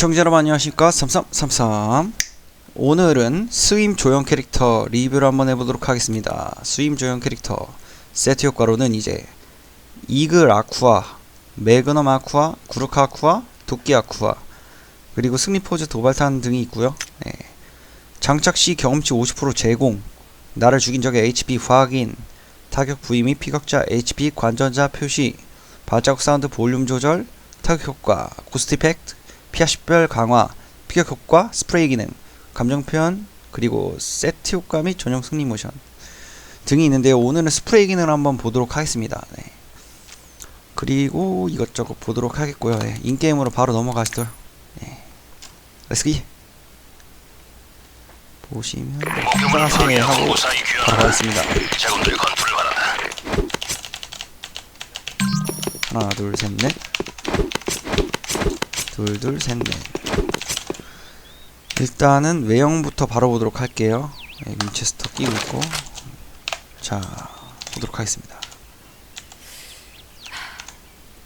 시청자 여러분 안녕하십니까? 삼삼삼삼. 오늘은 스임 조형 캐릭터 리뷰를 한번 해보도록 하겠습니다. 스임 조형 캐릭터 세트 효과로는 이제 이글 아쿠아 매그넘 아쿠아 구르카 아쿠아 도끼 아쿠아 그리고 승리 포즈 도발탄 등이 있고요. 네. 장착 시 경험치 50% 제공 나를 죽인 적의 HP 확인 타격 부위 및 피격자 HP 관전자 표시 발자국 사운드 볼륨 조절 타격 효과 고스트 이펙트 피하 식별 강화, 피격 효과, 스프레이 기능, 감정 표현, 그리고 세트 효과 및 전용 승리 모션 등이 있는데요. 오늘은 스프레이 기능을 한번 보도록 하겠습니다. 네. 그리고 이것저것 보도록 하겠고요. 네. 인게임으로 바로 넘어가시죠. 네. 렛츠기! 보시면 상세 하고 무사히 바로. 가겠습니다. 하나, 둘, 셋, 넷. 둘, 둘, 셋, 넷. 일단은 외형부터 바로 보도록 할게요. 네, 윈체스터 끼고 있고. 자, 보도록 하겠습니다.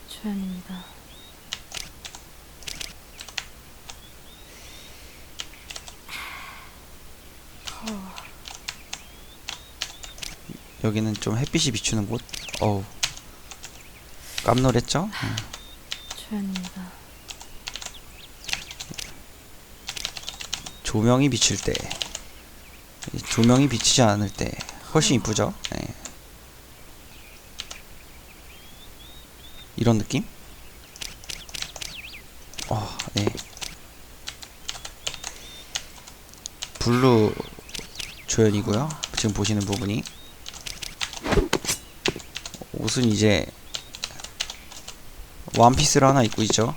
주연입니다. 여기는 좀 햇빛이 비추는 곳. 어우. 깜놀했죠? 음. 주연입니다. 조명이 비칠 때. 이 조명이 비치지 않을 때 훨씬 이쁘죠? 네. 이런 느낌? 어, 네. 블루 조연이고요. 지금 보시는 부분이 옷은 이제 원피스를 하나 입고 있죠.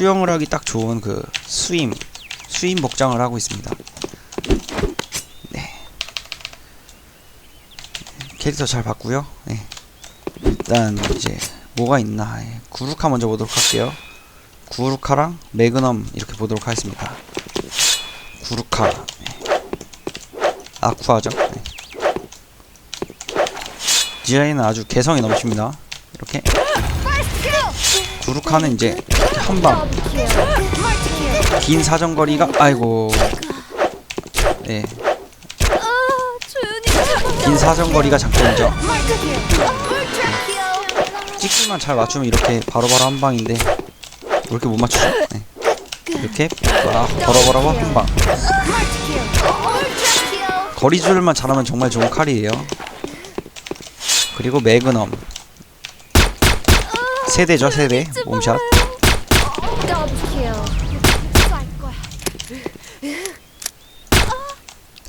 네. 수영을 하기 딱 좋은 그 수임 수임 복장을 하고 있습니다. 네. 캐릭터 잘 봤고요. 네. 일단 이제 뭐가 있나 예. 구루카 먼저 보도록 할게요. 구루카랑 매그넘 이렇게 보도록 하겠습니다. 구루카 네. 아쿠아죠. 네. 디자인은 아주 개성이 넘칩니다. 이렇게 구루카는 이제 이렇게 한방 긴 사정거리가 아이고 네. 긴 사정거리가 장점이죠 찍기만 잘 맞추면 이렇게 바로바로 한 방인데 왜 이렇게 못 맞추죠? 네. 이렇게 와, 버러버러버 한방 거리줄만 잘하면 정말 좋은 칼이에요 그리고 매그넘 세대죠 세대. 몸샷.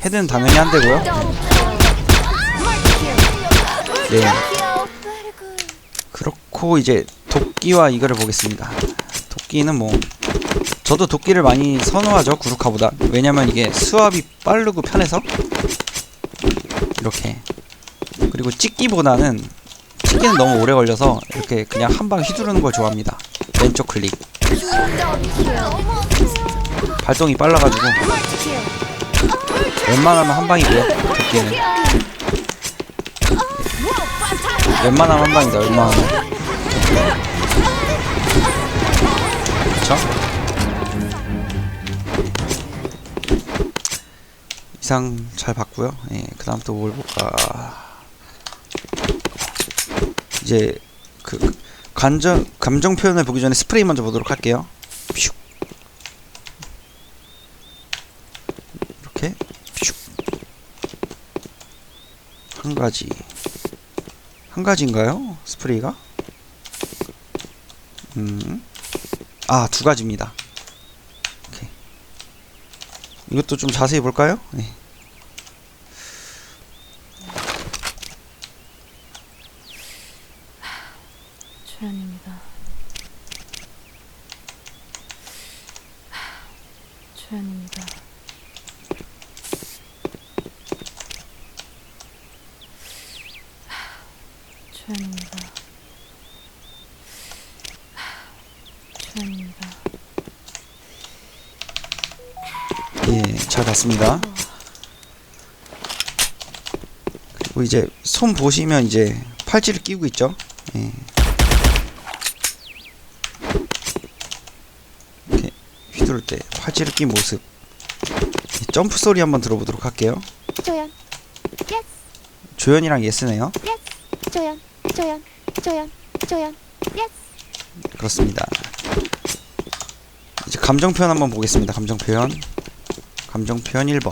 헤드는 당연히 안 되고요. 네. 그렇고 이제 도끼와 이거를 보겠습니다. 도끼는 뭐 저도 도끼를 많이 선호하죠 구루카보다. 왜냐면 이게 수압이 빠르고 편해서. 이렇게. 그리고 찍기보다는 찍기는 너무 오래 걸려서 이렇게 그냥 한 방 휘두르는 걸 좋아합니다. 왼쪽 클릭. 발동이 빨라가지고. 웬만하면 한 방이고요 도끼는. 웬만하면 한 방이다 웬만하면. 그쵸? 이상 잘 봤고요. 예, 그 다음 또 뭘 볼까 이제 그 감정 감정 표현을 보기 전에 스프레이 먼저 보도록 할게요 퓨. 이렇게 퓨. 한 가지 한 가지인가요? 스프레이가? 음. 아, 두 가지입니다. 오케이. 이것도 좀 자세히 볼까요? 네. 주연입니다. 주연입니다. 주연입니다. 주연입니다. 예, 잘 봤습니다. 그리고 이제 손 보시면 이제 팔찌를 끼고 있죠. 예. 휘두를 때 화질을 낀 모습. 이 점프 소리 한번 들어보도록 할게요. 조연. 예스 조연이랑 예스네요. 예스 조연. 조연. 조연. 조연. 예스 그렇습니다. 이제 감정 표현 한번 보겠습니다. 감정 표현. 감정 표현 1번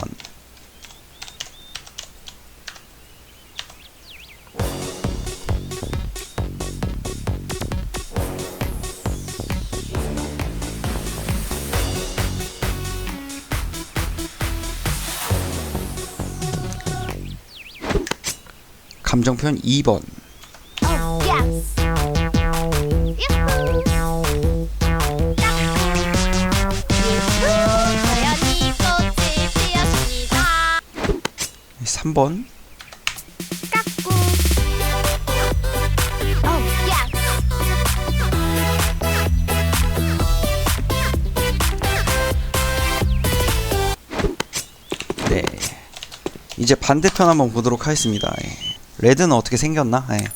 감정 표현 2번 오 예스 유후 조연이 꽃을 피웠습니다 3번 까꾸 오 예스 네. 이제 반대편 한번 보도록 하겠습니다. 예. 레드는 어떻게 생겼나? 예.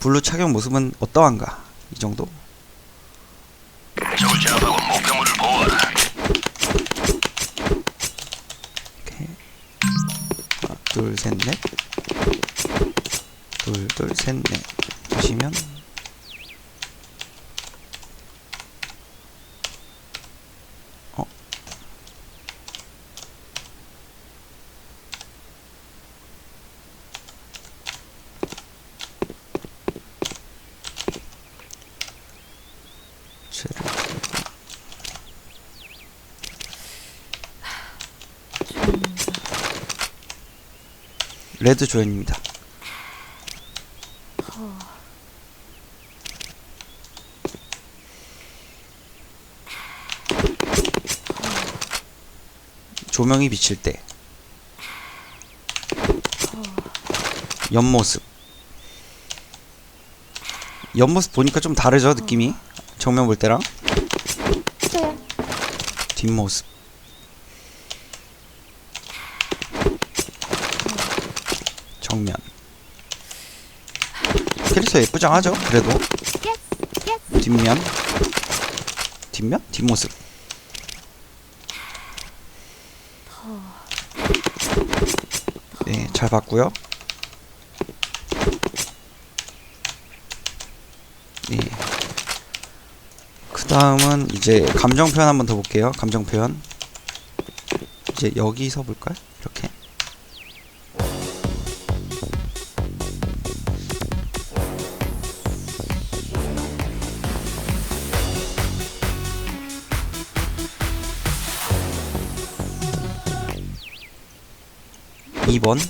블루 착용 모습은 어떠한가? 이 정도? 적을 제압하고 목표물을 보호하라. 이렇게. 하나, 둘, 셋, 넷. 둘, 둘, 셋, 넷. 보시면 어. 쟤를 조연입니다. 레드 조연입니다. 조명이 비칠 때. 옆모습. 옆모습 보니까 좀 다르죠 느낌이? 정면 볼 때랑? 조연 뒷모습 정면. 캐릭터 예쁘장하죠? 그래도. 뒷면. 뒷면? 뒷모습. 네잘 봤고요. 네 그 다음은 이제 감정 표현 한번 더 볼게요. 감정 표현. 이제 여기서 볼까요 이렇게 이번. 오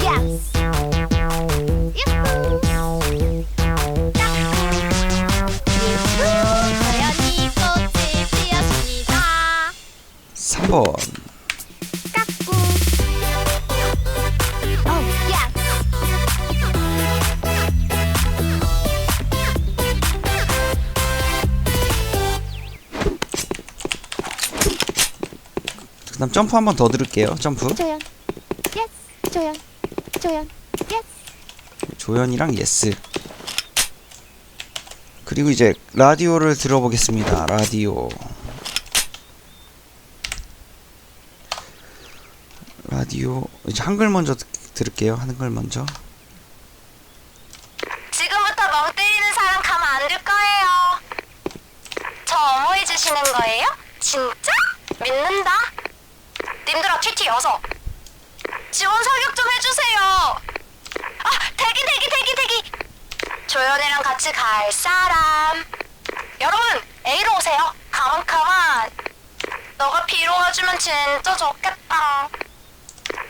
예스 유후 조연이 꽃을 피웠습니다 3번. 까꾸 오 예스 그 다음 점프 한 번 더 들을게요. 점프. 예스 조연 조연 예스 조연이랑 예스 그리고 이제 라디오를 들어보겠습니다 라디오 라디오 이제 한글 먼저 듣, 들을게요 한글 먼저 지금부터 멍 때리는 사람 가면 안될 거예요. 저 어머해 주시는 거예요? 진짜? 믿는다. 님들아 튀튀 어서. 지원 사격 좀 해주세요. 아 대기 대기 대기 대기. 조연이랑 같이 갈 사람. 여러분 A로 오세요. 가만 가만. 너가 B로 와주면 진짜 좋겠다.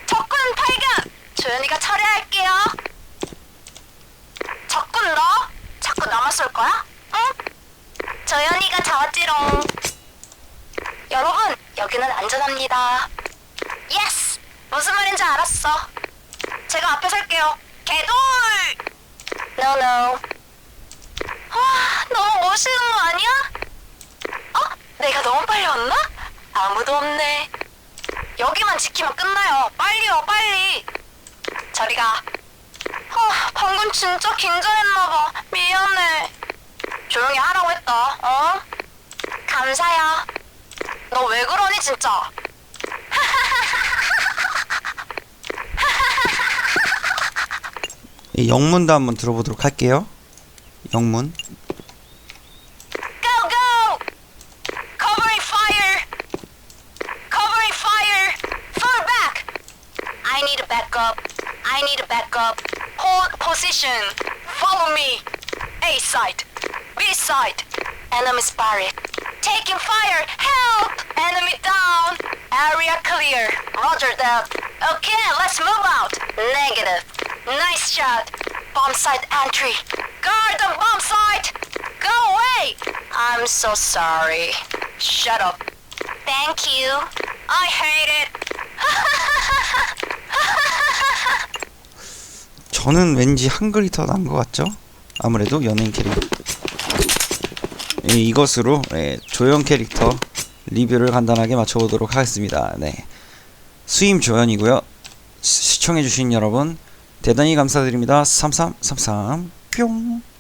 적군 발견. 조연이가 처리할게요. 적군 너? 자꾸 나만 쏠 거야? 응? 조연이가 잡았지롱. 여러분, 여기는 안전합니다. 예스! 무슨 말인지 알았어. 제가 앞에 설게요. 개돌! No. 와, 너무 멋있는 거 아니야? 어? 내가 너무 빨리 왔나? 아무도 없네. 여기만 지키면 끝나요. 빨리요, 빨리. 저리 가. 아, 방금 진짜 긴장했나봐. 미안해. 조용히 하라고 했다. 어? 감사요. 너왜 그러니 진짜? 이 영문도 한번 들어보도록 할게요. 영문. Go go! Covering fire! Covering fire! Fall back! I need a backup. I need a backup. Hold position. Follow me. A side. B side. Enemy spotted. Taking fire. Help! Enemy down. Area clear. Roger that. Okay, let's move out. Negative. Nice shot. Bomb site entry. Guard the bomb site. Go away. I'm so sorry. Shut up. Thank you. I hate it. 저는 왠지 한글이 더 나은 것 같죠? 아무래도 연예인 캐릭터. 예, 이것으로 예, 조연 캐릭터 리뷰를 간단하게 맞춰보도록 하겠습니다. 네. 수임 조연이고요. 시- 시청해주신 여러분 대단히 감사드립니다. 3333 뿅.